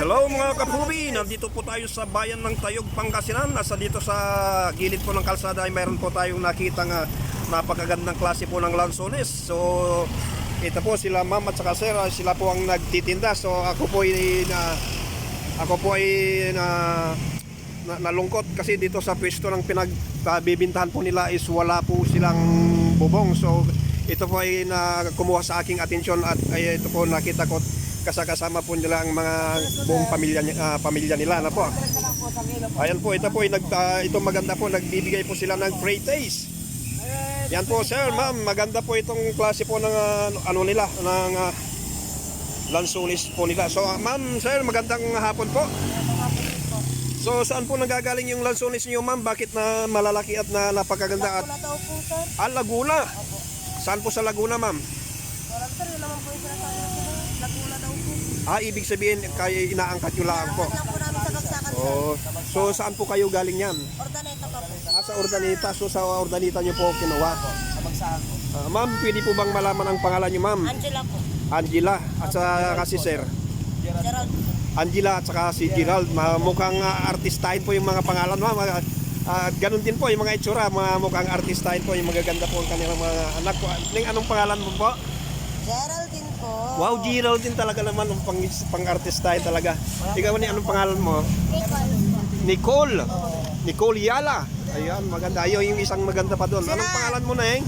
Hello mga kapubi, nandito po tayo sa bayan ng Tayog, Pangasinan. Nasa dito sa gilid po ng kalsada ay mayroon po tayong nakita nga napakagandang klase po ng lansones. So ito po sila ma'am at saka sir, ah, sila po ang nagtitinda. So ako po ay na ako po ay na, na nalungkot kasi dito sa pwesto ng pinagbibintahan po nila is wala po silang bubong. So ito po ay na kumuha sa aking atensyon at ay, ito po nakita ko kasakasama po nila ang mga buong pamilya ah, pamilya nila na po. Ayan po, ito po ay nag ah, ito maganda po nagbibigay po sila ng free taste. Yan po sir, ma'am, maganda po itong klase po ng ah, ano nila ng ah, lansunis po nila. So ah, ma'am, sir, magandang hapon po. So saan po nanggagaling yung lansunis niyo ma'am? Bakit na malalaki at na napakaganda at Wala daw po, sir. ah, Laguna? Saan po sa Laguna ma'am? Wala, sir. Yun naman po yung sinasabi ko. Laguna daw po. Ah, ibig sabihin kaya inaangkat nyo lang po. Lang po namin sa bagsakan, sir. Oh, so saan po kayo galing yan? Ordaneta pa po. Ah, sa Ordanita. So sa Ordanita nyo po kinuha. Ah, ma'am, pwede po bang malaman ang pangalan nyo ma'am? Angela po. Angela at sa kasi sir. Gerald. Angela at saka si Gerald. Mukhang ah, artistahin po yung mga pangalan ma'am. Ah, At ganun din po yung mga itsura, mga mukhang artistahin po, yung magaganda po ang kanilang mga anak po. Ning anong pangalan mo po? Geraldine po. Wow, Gerald din talaga naman ang pang, pang artistahin talaga. Ikaw ni anong pangalan mo? Nicole. Nicole Yala. Ayan, maganda. Ayaw yung isang maganda pa doon. Anong pangalan mo na eh?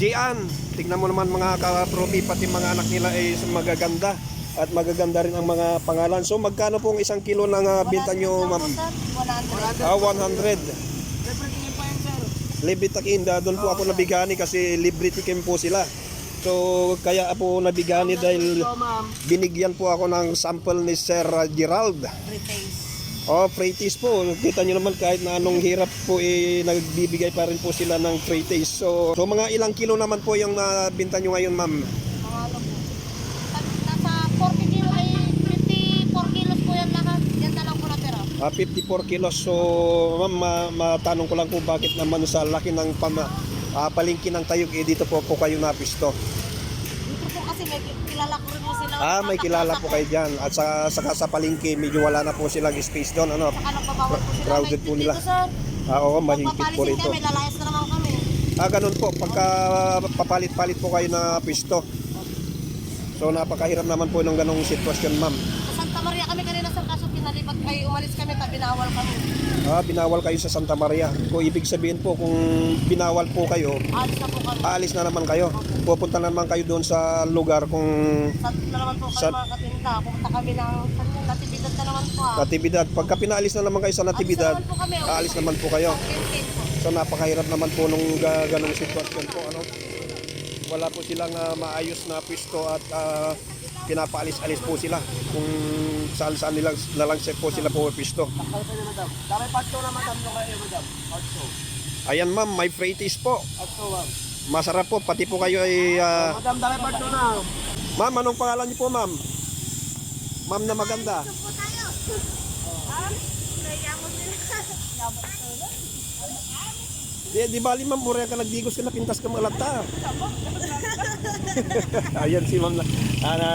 Jian. Tignan mo naman mga katropi, pati mga anak nila ay magaganda. At magaganda rin ang mga pangalan. So magkano pong isang kilo ng ah, binta nyo, ma'am? 100. Ah, 100. Libre takinda, doon po ako nabigani kasi libre tikim po sila. So kaya ako nabigani dahil binigyan po ako ng sample ni Sir Gerald. Oh, free taste po. Kita nyo naman kahit na anong hirap po eh, nagbibigay pa rin po sila ng free taste. So, so mga ilang kilo naman po yung nabinta nyo ngayon, ma'am? Po. Nasa 40 kilo ay 54 kilos po yan lahat. Yan na lang po natira. Ah, 54 kilos. So, ma'am, ma- matanong ko lang po bakit naman sa laki ng pama, ah, palengke ng tayog, eh, dito po po kayo napisto. Dito po kasi may kilala ko rin po sila. Ah, may kilala po kayo dyan. At sa, saka sa palengke, medyo wala na po silang space doon. Ano? Crowded po nila. Ah, oo, mahigpit po rito. kami, lalayas na naman kami. Ah, ganun po. Pagka papalit-palit po kayo na pisto. So, napakahirap naman po ng ganong sitwasyon, ma'am. Sa Santa Maria kami kanina sir, kaso pinalipat kayo, umalis kami, ta binawal kami. Ah, binawal kayo sa Santa Maria. Kung ibig sabihin po, kung binawal po kayo, Alis na po kami. aalis na naman kayo. Pupunta naman kayo doon sa lugar kung Sa na naman po kami Sa- mga katinda. Pumunta kami ng kanyang natibidad na naman po ah. Natividad. Pagka pinaalis na naman kayo sa Natividad, Alis na naman po kami. aalis naman po kayo. Po. So napakahirap naman po nung ga- ganong sitwasyon po. Ano? Wala po silang ah, maayos na pwesto at ah, pinapaalis-alis po sila kung saan saan nilang nalangsep po sila po pwesto. Dami pasto na madam no kayo madam. Pasto. Ayan ma'am, may taste po. Pasto ma'am. Masarap po, pati po kayo ay... ah, Madam dami pasto na. ma'am, anong pangalan niyo po ma'am? Ma'am na maganda. Di, di bali ma'am, mura ka nagdigos ka na pintas ka malata. Ayan si ma'am na, ah, na,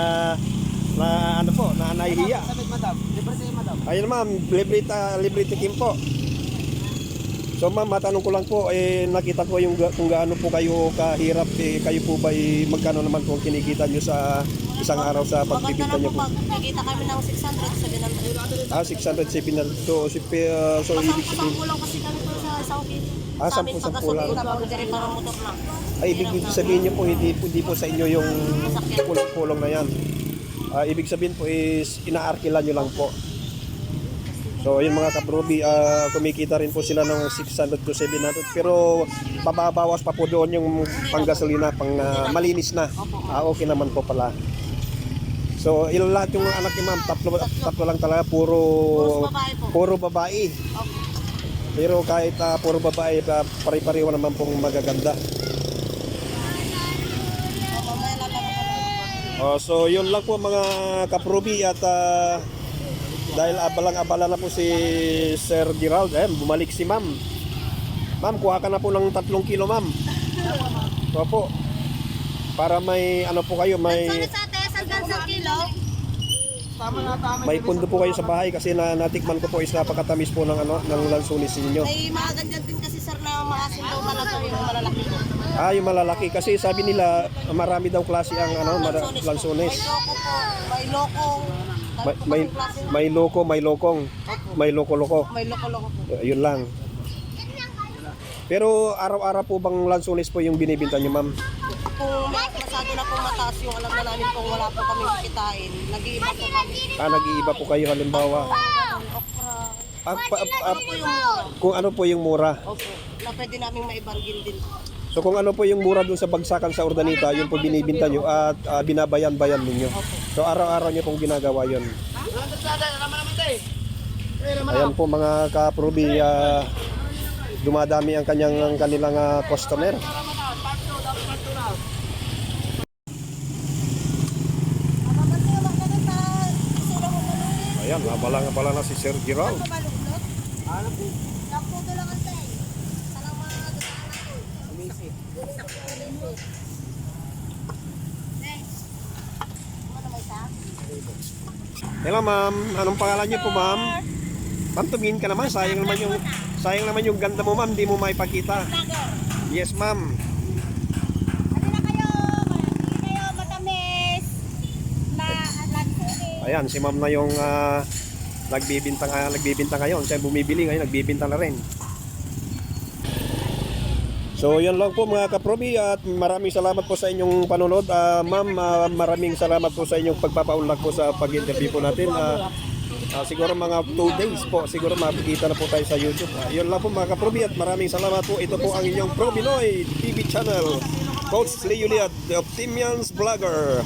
na ano po, na nahihiya. Sabit madam. Libre sa'yo madam. Ayun ma'am, libre, ta, libre tikim po. So ma'am, matanong ko lang po, eh, nakita ko yung kung gaano po kayo kahirap, eh, kayo po ba eh, magkano naman po kinikita nyo sa isang araw sa pagbibinta nyo po nakita kami ng 600 sa binang. Ah, 607 na to. Si, uh, so, ibig sabihin, Pasang lang kasi kami po sa isang kilo. Ah, Sa amin, sampu-sampu lang. na pag para motor lang. ay, ibig sabihin nyo po, hindi, po- hindi po sa inyo yung kulong-kulong na yan. Ah, ibig sabihin po is, inaarkila nyo lang po. So, yun mga kabrobi, ah, kumikita rin po sila ng 600 to 700. Pero, mababawas pa po doon yung panggasolina, pang ah, malinis na. Ah, okay naman po pala. So, ilan lahat yung anak ni ma'am? Tatlo, tatlo lang talaga, puro, Puros babae po. puro babae. Opo. Pero kahit ah, puro babae, ah, pare-pareho naman pong magaganda. Oh, so yun lang po mga kaprobi at ah, dahil abalang-abala na po si Sir Gerald, eh, bumalik si ma'am. Ma'am, kuha ka na po ng tatlong kilo ma'am. Opo. Para may ano po kayo, may Sorry sa ate, sandal sa kilo. Tama na, tama. May pundo po kayo sa bahay kasi na natikman ko po is napakatamis po ng ano ng lansunis ninyo. May mga ganyan din kasi sir na maasin daw talaga yung malalaki. Ah, yung malalaki kasi sabi nila marami daw klase ang ano mara- May lansunis. loko po, may lokong, May may, may loko, may lokong, may loko-loko. may loko-loko po. Yun lang. Pero araw-araw po bang lansunis po yung binibinta nyo, ma'am? Kung masyado na pong mataas yung alam na namin kung wala po kami kikitain, nag-iiba po kami. Ah, nag-iiba po kayo halimbawa. Okra. Ah, pa- ah, Ano po yung mura? kung ano po yung mura. Opo, na pwede namin maibargain din. So kung ano po yung mura dun sa bagsakan sa Urdanita, yun po binibinta nyo at ah, binabayan-bayan ninyo. So araw-araw nyo pong ginagawa yun. Ayan po mga kaprobi, ah, dumadami ang kanyang ang kanilang ah, customer. Ayan, nabala nga pala na si Sir Gerald. Hello ma'am, anong pangalan niyo po ma'am? Ma'am, tumingin ka naman, sayang naman yung sayang naman yung ganda mo ma'am, di mo maipakita. Yes ma'am. Halina kayo, hindi kayo matamis na lansunin. Ayan, si ma'am na yung ah, nagbibintang, ah, nagbibintang ngayon. Siya bumibili ngayon, nagbibintang na rin. So yan lang po mga kaprobi at maraming salamat po sa inyong panonood. Ah, ma'am, ah, maraming salamat po sa inyong pagpapaunlak po sa pag-interview po natin. Ah, ah, siguro mga 2 days po, siguro makikita na po tayo sa YouTube. Ah, yun lang po mga kaprobi at maraming salamat po. Ito po ang inyong Pro Binoy TV channel. Coach Leo Liad, the Optimians Vlogger.